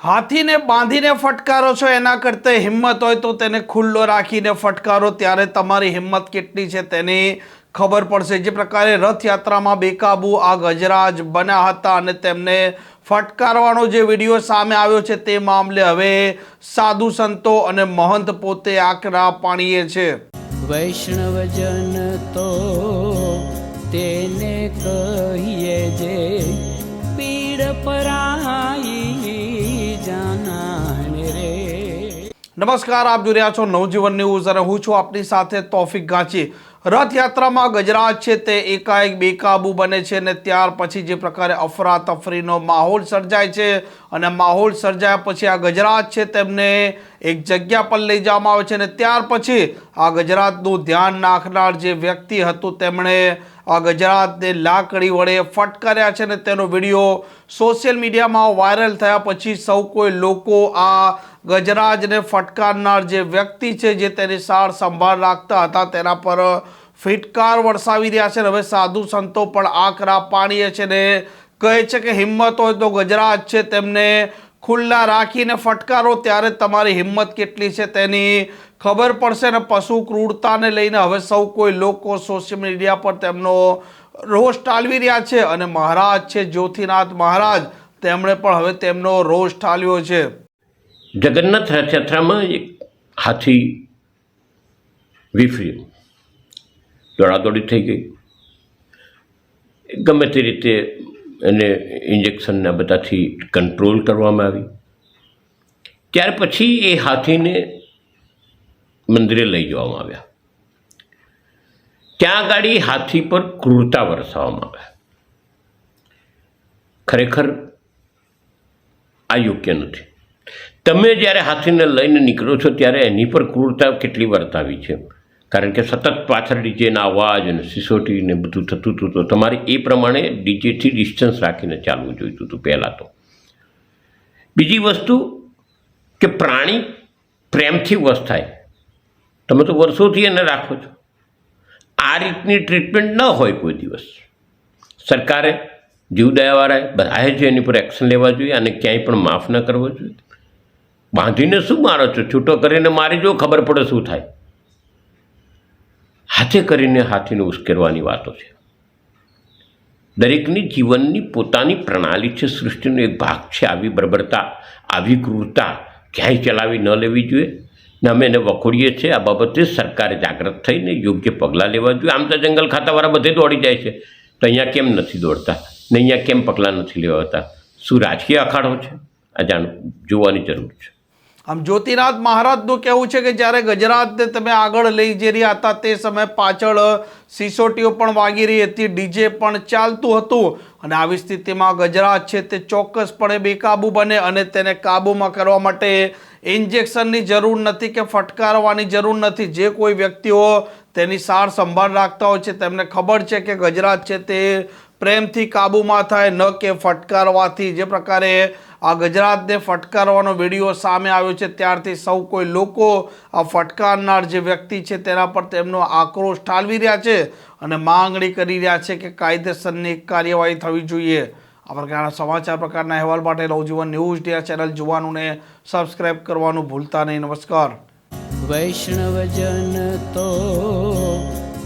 હાથીને બાંધીને ફટકારો છો, એના કરતાં હિંમત હોય તો તેને ખુલ્લો રાખીને ફટકારો. ત્યારે તમારી હિંમત કેટલી છે તેની ખબર પડશે. જે પ્રકારે રથયાત્રામાં બેકાબુ આ ગજરાજ બન્યા હતા અને તેમને ફટકારવાનો જે વીડિયો સામે આવ્યો છે તે મામલે હવે સાધુ સંતો અને મહંત પોતે આકરા પાણીએ છે. વૈષ્ણવજન તો તેને કહીએ જે નમસ્કાર, આપ જોઈ રહ્યા છો નવજીવન ન્યૂઝ અને હું છું આપની સાથે તોફિક ગાંચી. રથયાત્રામાં ગજરાત છે તે એકાએક બેકાબુ બને છે અને ત્યાર પછી જે પ્રકારે અફરાતફરીનો માહોલ સર્જાય છે અને માહોલ સર્જાયા પછી આ ગજરાજ છે તેમને એક જગ્યા પર લઈ જવામાં આવે છે અને ત્યાર પછી આ ગજરાતનું ધ્યાન નાખનાર જે વ્યક્તિ હતું તેમણે આ ગજરાતને લાકડી વડે ફટકાર્યા છે અને તેનો વીડિયો સોશિયલ મીડિયામાં વાયરલ થયા પછી સૌ કોઈ લોકો આ ગજરાજને ફટકારનાર જે વ્યક્તિ છે જે તેની સાર સંભાળ રાખતા હતા તેના પર ફિટકાર વરસાવી રહ્યા છે હવે સાધુ સંતો પણ આકરા પાણીએ છે ને કહે છે કે હિંમત હોય તો ગજરાજ છે. તેમને ખુલ્લા રાખીને ફટકારો ત્યારે તમારી હિંમત કેટલી છે તેની ખબર પડશે ને પશુ ક્રૂરતાને લઈને હવે સૌ કોઈ લોકો સોશિયલ મીડિયા પર તેમનો રોષ ટાળવી રહ્યા છે અને મહારાજ છે જ્યોતિનાથ મહારાજ તેમણે પણ હવે તેમનો રોષ ઠાલવ્યો છે. જગન્નાથ રથયાત્રામાં એક હાથી વિફર્યું. દોડાદોડી થઈ ગઈ. ગમે તે રીતે એને ઇન્જેક્શનના બધાથી કંટ્રોલ કરવામાં આવી. ત્યાર પછી એ હાથીને મંદિરે લઈ જવામાં આવ્યા. ત્યાં આગળ હાથી પર ક્રૂરતા વરસાવવામાં આવ્યા. ખરેખર આ યોગ્ય નથી. તમે જ્યારે હાથીને લઈને નીકળો છો ત્યારે એની પર ક્રૂરતા કેટલી વર્તાવી છે? કારણ કે સતત પાછળ ડીજેના અવાજ અને સિસોટી ને બધું થતું હતું, તો તમારે એ પ્રમાણે ડીજેથી ડિસ્ટન્સ રાખીને ચાલવું જોઈતું હતું પહેલાં તો. બીજી વસ્તુ કે પ્રાણી પ્રેમથી વશ થાય. તમે તો વર્ષોથી એને રાખો છો. આ રીતની ટ્રીટમેન્ટ ન હોય કોઈ દિવસ. સરકારે જીવદયાવાળાએ બધાએ જ એની પર એક્શન લેવા જોઈએ અને ક્યાંય પણ માફ ન કરવો જોઈએ. બાંધીને શું મારો છો? છૂટો કરીને મારી જો ખબર પડે શું થાય. હાથે કરીને હાથીને ઉશ્કેરવાની વાતો છે. દરેકની જીવનની પોતાની પ્રણાલી છે, સૃષ્ટિનો એક ભાગ છે. આવી બર્બરતા, આવી ક્રૂરતા ક્યાંય ચલાવી ન લેવી જોઈએ. ને અમે એને વખોડીએ છીએ. આ બાબતે સરકારે જાગૃત થઈને યોગ્ય પગલાં લેવા જોઈએ. આમ તો જંગલ ખાતાવાળા બધે દોડી જાય છે. તો અહીંયા કેમ નથી દોડતા? ને અહીંયા કેમ પગલાં નથી લેવાતા? શું રાજકીય અખાડો છે? આ જાણ, જોવાની જરૂર છે. આમ જ્યોતિનાથ મહારાજનું કહેવું છે કે જ્યારે ગજરાતને તમે આગળ લઈ જઈ રહ્યા હતા તે સમયે પાછળ સિસોટીઓ પણ વાગી રહી હતી, ડીજે પણ ચાલતું હતું અને આવી સ્થિતિમાં ગજરાત છે તે ચોક્કસપણે બેકાબૂ બને અને તેને કાબૂમાં કરવા માટે ઇન્જેક્શનની જરૂર નથી કે ફટકારવાની જરૂર નથી. જે કોઈ વ્યક્તિઓ તેની સાર સંભાળ રાખતા હોય છે. તેમને ખબર છે કે ગજરાત છે તે પ્રેમથી કાબૂમાં થાય, ન કે ફટકારવાથી. જે પ્રકારે આ ગજરાતને ફટકારવાનો વીડિયો સામે આવ્યો છે, ત્યારથી સૌ કોઈ લોકો આ ફટકારનાર જે વ્યક્તિ છે તેના પર તેમનો આક્રોશ ઠાલવી રહ્યા છે અને માંગણી કરી રહ્યા છે કે કાયદેસરની કાર્યવાહી થવી જોઈએ. આ પ્રકારના સમાચાર પ્રકારના અહેવાલ માટે નવજીવન ન્યૂઝ ડિયા ચેનલ જોવાનું ને સબસ્ક્રાઇબ કરવાનું ભૂલતા નહીં. નમસ્કાર. વૈષ્ણવજન તો